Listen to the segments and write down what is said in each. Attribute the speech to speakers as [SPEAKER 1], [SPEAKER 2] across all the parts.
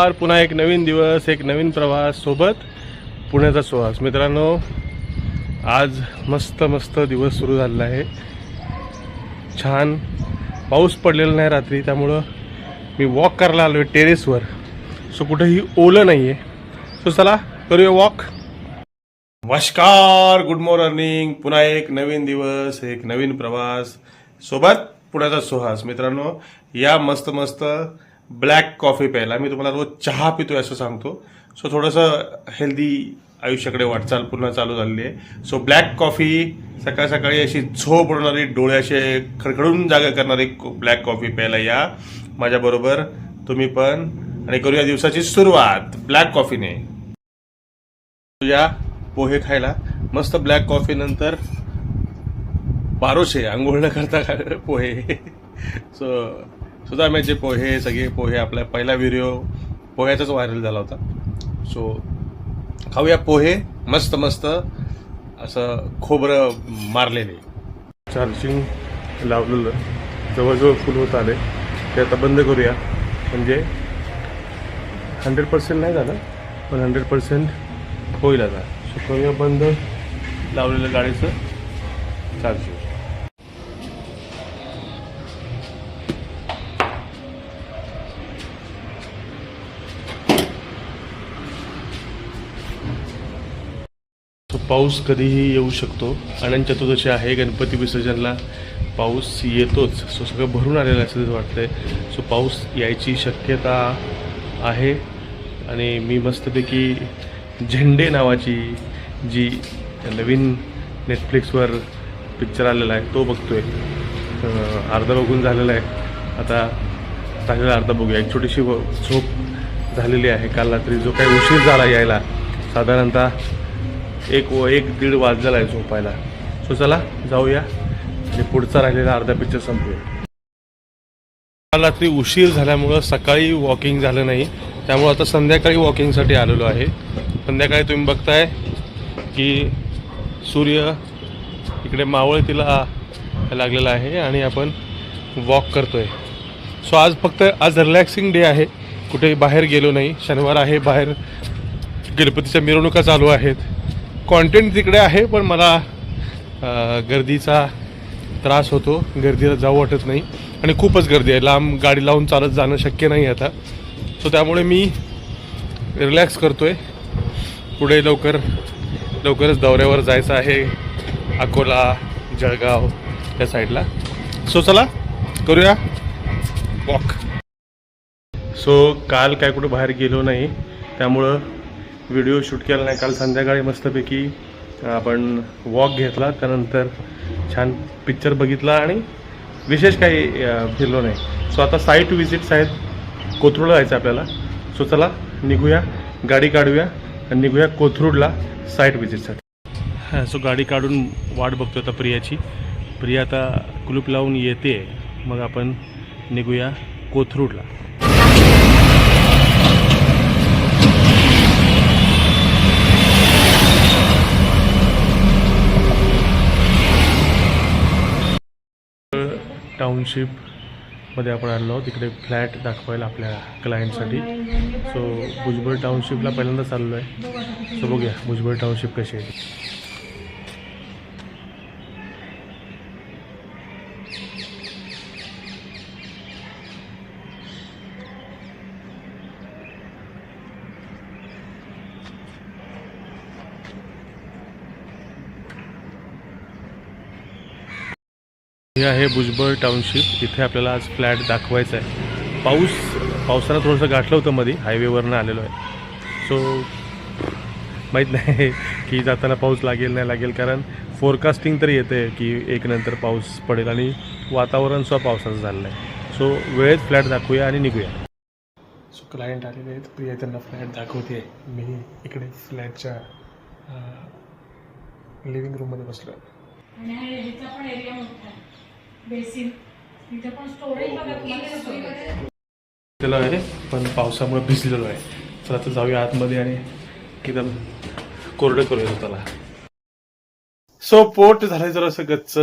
[SPEAKER 1] नमस्कार पुन्हा एक नवीन दिवस एक नवीन प्रवास सोबत पुण्याचा सुहास. मित्रांनो आज मस्त मस्त दिवस सुरू झालेला आहे. छान पाऊस पडलेला नाही रात्री त्यामुळं मी वॉक करायला आलो आहे टेरेसवर सो कुठेही ओलं नाही आहे सो चला करूया वॉक नमस्कार गुड मॉर्निंग पुन्हा एक नवीन दिवस एक नवीन प्रवास सोबत पुण्याचा सुहास. मित्रांनो या मस्त मस्त ब्लॅक कॉफी प्यायला. मी तुम्हाला रोज चहा पितोय असं सांगतो. सो थोडंसं हेल्दी आयुष्याकडे वाटचाल पुन्हा चालू झालेली आहे. सो ब्लॅक कॉफी सकाळ सकाळी अशी झोप उडणारी डोळे असे खडखडून जागा करणारी ब्लॅक कॉफी प्यायला या. माझ्याबरोबर तुम्ही पण. आणि करूया दिवसाची सुरुवात. ब्लॅक कॉफीने. या पोहे खायला. मस्त ब्लॅक कॉफी नंतर बारोशे आंघोळ न करता पोहे. सो सुदाम्याचे पोहे सगळे पोहे आपला पहिला व्हिडिओ पोह्याचाच व्हायरल झाला होता. सो खाऊया पोहे मस्त मस्त असं खोबरं मारलेले. चार्जिंग लावलेलं. जवळजवळ फुल होत आले ते आता बंद करूया. म्हणजे हंड्रेड पर्सेंट नाही झालं पण हंड्रेड पर्सेंट होईल आता. सो करूया बंद. लावलेलं गाडीचं चार्जिंग पाऊस कधीही येऊ शकतो. अनंत चतुर्दशी आहे गणपती विसर्जनला पाऊस येतोच. सो सगळं भरून आलेलं असं वाटतं वाटतंय. सो पाऊस यायची शक्यता आहे. आणि मी मस्तपैकी झेंडे नावाची जी नवीन नेटफ्लिक्सवर पिक्चर आलेला आहे तो बघतोय. आहे अर्धा बघून झालेला आहे. आता राहिलेला अर्धा बघूया. एक छोटीशी झोप झालेली आहे काल रात्री. जो काही उशीर झाला यायला साधारणतः एक व एक दीड वाजलेला आहे झोपायला. सो चला जाऊया. आणि पुढचा राहिलेला अर्धा पिक्चर संपूया. काल रात्री उशीर झाल्यामुळं सकाळी वॉकिंग झालं नाही. त्यामुळं आता संध्याकाळी वॉकिंगसाठी आलेलो आहे. संध्याकाळी तुम्ही बघताय की सूर्य इकडे मावळतीला लागलेला आहे आणि आपण वॉक करतोय. सो आज फक्त आज रिलॅक्सिंग डे आहे. कुठे बाहेर गेलो नाही. शनिवार आहे बाहेर गणपतीच्या मिरवणुका चालू आहेत. कॉन्टेंट तिकडे आहे पण मला गर्दीचा त्रास होतो. गर्दीला जाऊ वाटत नाही. आणि खूपच गर्दी आहे. लांब गाडी लावून चालत जाणं शक्य नाही आता. सो त्यामुळे मी रिलॅक्स करतो आहे पुढे लवकर लवकरच दौऱ्यावर जायचं आहे. अकोला जळगाव या साईडला. सो चला करूया वॉक सो काल काय कुठं बाहेर गेलो नाही. त्यामुळं व्हिडिओ शूट केला नाही. काल संध्याकाळी मस्तपैकी आपण वॉक घेतला. त्यानंतर छान पिक्चर बघितला आणि विशेष काही फिरलो नाही. सो आता साईट विजिट्स आहेत कोथरूडला जायचं आपल्याला. सो चला निघूया. गाडी काढूया आणि निघूया कोथरूडला साईट विजिटसाठी हां सो गाडी काढून वाट बघतो आता प्रियाची. प्रिया आता कुलूप लावून येते. मग आपण निघूया कोथरूडला. टाउनशिपमध्ये आपण आणलो आहोत तिकडे फ्लॅट दाखवायला आपल्या क्लायंटसाठी. सो भुजबळ टाउनशिपला पहिल्यांदा चाललो आहे. सो बघूया भुजबळ टाउनशिप कशी आहे हे आहे भुजबळ टाउनशिप. इथे आपल्याला आज फ्लॅट दाखवायचा आहे. पाऊस पावसानं थोडंसं गाठलं होतं मध्ये हायवेवरनं आलेलो आहे. सो माहीत नाही की जाताना पाऊस लागेल नाही लागेल. कारण फोरकास्टिंग तरी येते की एक नंतर पाऊस पडेल आणि वातावरण सुद्धा पावसाचं झालेलं आहे सो वेळेत फ्लॅट दाखवूया आणि निघूया. सो क्लायंट आलेले आहेत. प्रिया त्यांना फ्लॅट दाखवते. मी इकडे फ्लॅटच्या लिव्हिंग रूममध्ये बसलो
[SPEAKER 2] आणि ह्याचा पण एरिया मोठा आहे. बेसिन. तिथे पण स्टोरेज बघा तुम्हाला स्टोरेज
[SPEAKER 1] गेलो आहे पण पावसामुळे भिजलेलो आहे. तर आता जाऊया आतमध्ये आणि एकदम कोरडं करूया स्वतःला. सो पोट झालंय जर असं गच्च.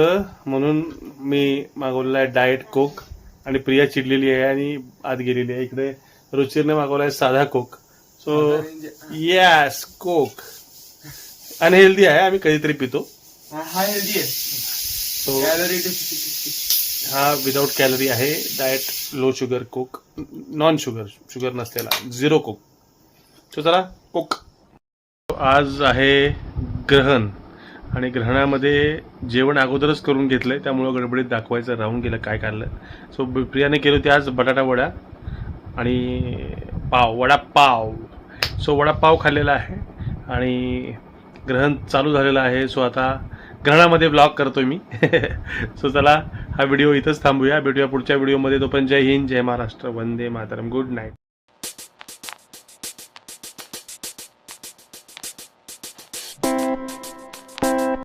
[SPEAKER 1] म्हणून मी मागवलेला आहे डाएट कोक आणि प्रिया चिडलेली आहे आणि आत गेलेली आहे. इकडे रुचिरने मागवलाय साधा coke so yes coke unhealthy आहे आम्ही कधीतरी पितो.
[SPEAKER 3] हा हेल्दी आहे.
[SPEAKER 1] सो
[SPEAKER 3] कॅलरी
[SPEAKER 1] हा विदाऊट कॅलरी आहे. Diet low sugar coke non sugar sugar नसलेला. झिरो कोक सो चला कोक आज आहे ग्रहण. आणि ग्रहणामध्ये जेवण अगोदरच करून घेतलंय. त्यामुळं गडबडीत दाखवायचं राहून गेलं काय काढलं. सो प्रियाने केली होती आज बटाटा वडा आणि पाव वडा पाव सो वडापाव खाल्लेला आहे. आणि ग्रहण चालू झालेलं आहे. सो आता घरामध्ये ब्लॉग करतोय मी. सो चला हा व्हिडिओ इथंच थांबूया. भेटूया पुढच्या व्हिडिओमध्ये तोपर्यंत जय हिंद जय महाराष्ट्र. वंदे मातरम. Good night